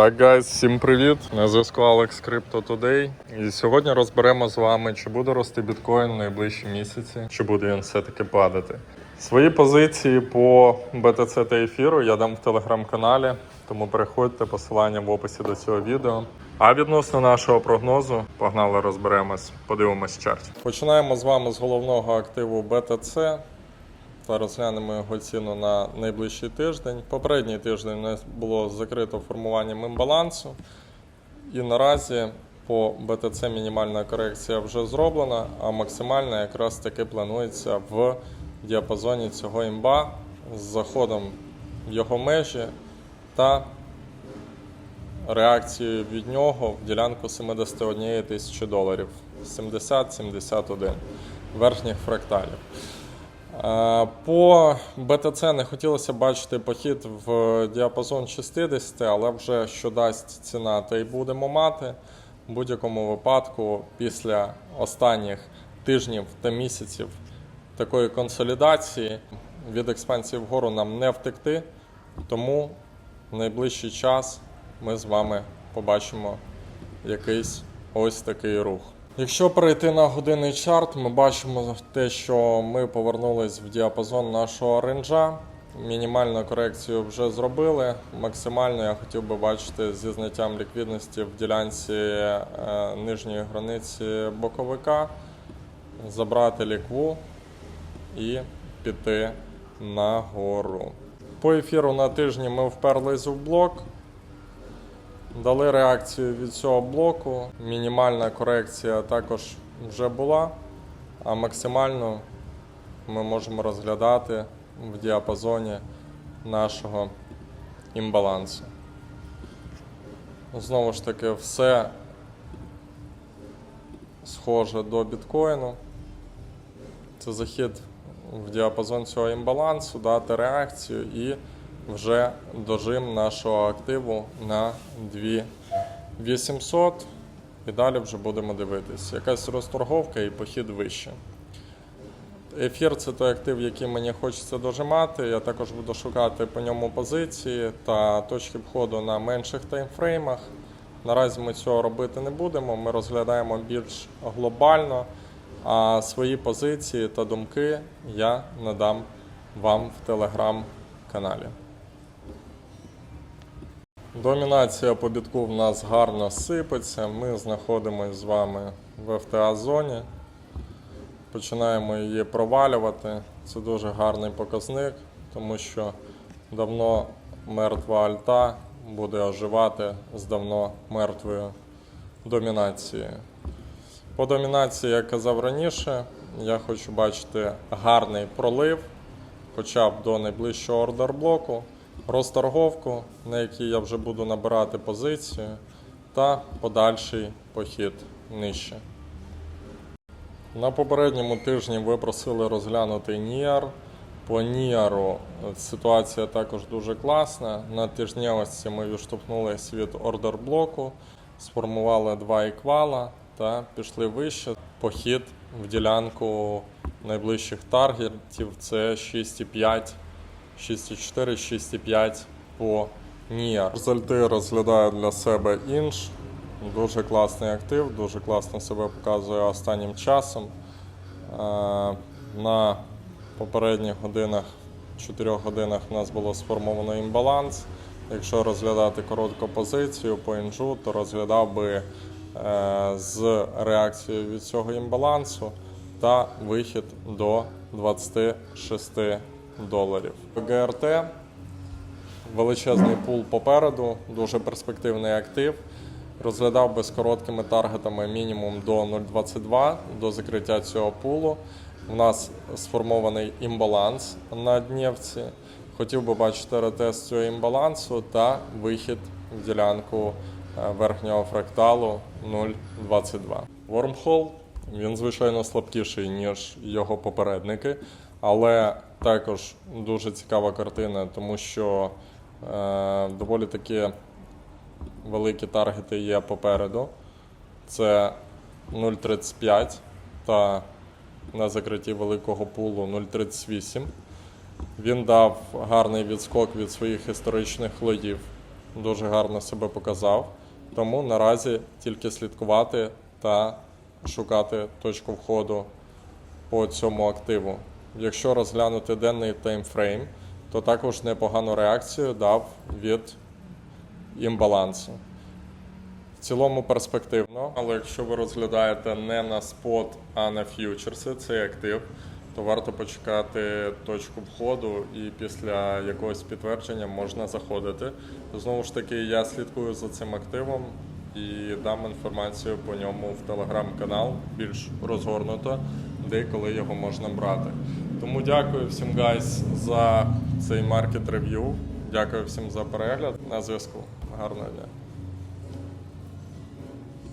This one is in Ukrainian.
Так, гайз, всім привіт! На зв'язку Alex Crypto Today. І сьогодні розберемо з вами, чи буде рости біткоін в найближчі місяці, чи буде він все-таки падати. Свої позиції по BTC та ефіру я дам в телеграм-каналі, тому переходьте посилання в описі до цього відео. А відносно нашого прогнозу, погнали розберемось, подивимось чарт. Починаємо з вами з головного активу BTC та розглянемо його ціну на найближчий тиждень. Попередній тиждень у нас було закрито формуванням імбалансу. І наразі по БТЦ мінімальна корекція вже зроблена, а максимальна якраз таки планується в діапазоні цього імба з заходом в його межі та реакцією від нього в ділянку 71 тисячі доларів 70-71 верхніх фракталів. Е, По БТЦ не хотілося бачити похід в діапазон 60, але вже що дасть ціна, то й будемо мати. В будь-якому випадку, після останніх тижнів та місяців такої консолідації від експансії вгору нам не втекти. Тому в найближчий час ми з вами побачимо якийсь ось такий рух. Якщо перейти на годинний чарт, ми бачимо те, що ми повернулись в діапазон нашого ренджа. Мінімальну корекцію вже зробили. Максимально я хотів би бачити зі зняттям ліквідності в ділянці е, нижньої границі боковика, забрати лікву і піти нагору. По ефіру на тижні ми вперлись в блок. Дали реакцію від цього блоку. Мінімальна корекція також вже була, а максимальну ми можемо розглядати в діапазоні нашого імбалансу. Знову ж таки, все схоже до біткоїну. Це захід в діапазон цього імбалансу, дати реакцію і вже дожим нашого активу на 2800. І далі вже будемо дивитися. Якась розторговка і похід вище. Ефір це той актив, який мені хочеться дожимати. Я також буду шукати по ньому позиції та точки входу на менших таймфреймах. Наразі ми цього робити не будемо. Ми розглядаємо більш глобально, а свої позиції та думки я надам вам в телеграм-каналі. Домінація по бітку в нас гарно сипеться. Ми знаходимося з вами в ФТА-зоні. Починаємо її провалювати. Це дуже гарний показник, тому що давно мертва альта буде оживати з давно мертвою домінацією. По домінації, як казав раніше, я хочу бачити гарний пролив, хоча б до найближчого ордер-блоку розторговку, на якій я вже буду набирати позицію, та подальший похід нижче. На попередньому тижні ви просили розглянути ніар. По ніару ситуація також дуже класна. На тижневості ми відштовхнулися від ордер-блоку, сформували два еквала та пішли вище. Похід в ділянку найближчих таргетів це 6,5 6,4, 6,5 по NIR. Результи розглядаю для себе інш. Дуже класний актив, дуже класно себе показує останнім часом. Е, На попередніх годинах, 4 годинах у нас було сформовано імбаланс. Якщо розглядати коротку позицію по інжу, то розглядав би е, з реакцією від цього імбалансу та вихід до 26 доларів. ГРТ величезний пул попереду, дуже перспективний актив. Розглядав би з короткими таргетами мінімум до 0,22 до закриття цього пулу. У нас сформований імбаланс на днівці. Хотів би бачити ретест цього імбалансу та вихід в ділянку е, верхнього фракталу 0,22. Вормхол він звичайно слабкіший, ніж його попередники, але також дуже цікава картина, тому що е, доволі таки великі таргети є попереду. Це 0,35 та на закритті великого пулу 0,38. Він дав гарний відскок від своїх історичних лоїв дуже гарно себе показав. Тому наразі тільки слідкувати та шукати точку входу по цьому активу. Якщо розглянути денний таймфрейм, то також непогану реакцію дав від імбалансу. В цілому перспективно, але якщо ви розглядаєте не на спот, а на ф'ючерси, цей актив, то варто почекати точку входу і після якогось підтвердження можна заходити. Знову ж таки, я слідкую за цим активом і дам інформацію по ньому в телеграм-канал більш розгорнуто, де і коли його можна брати. Тому дякую всім гайс за цей маркет рев'ю. Дякую всім за перегляд. На зв'язку. Гарного дня.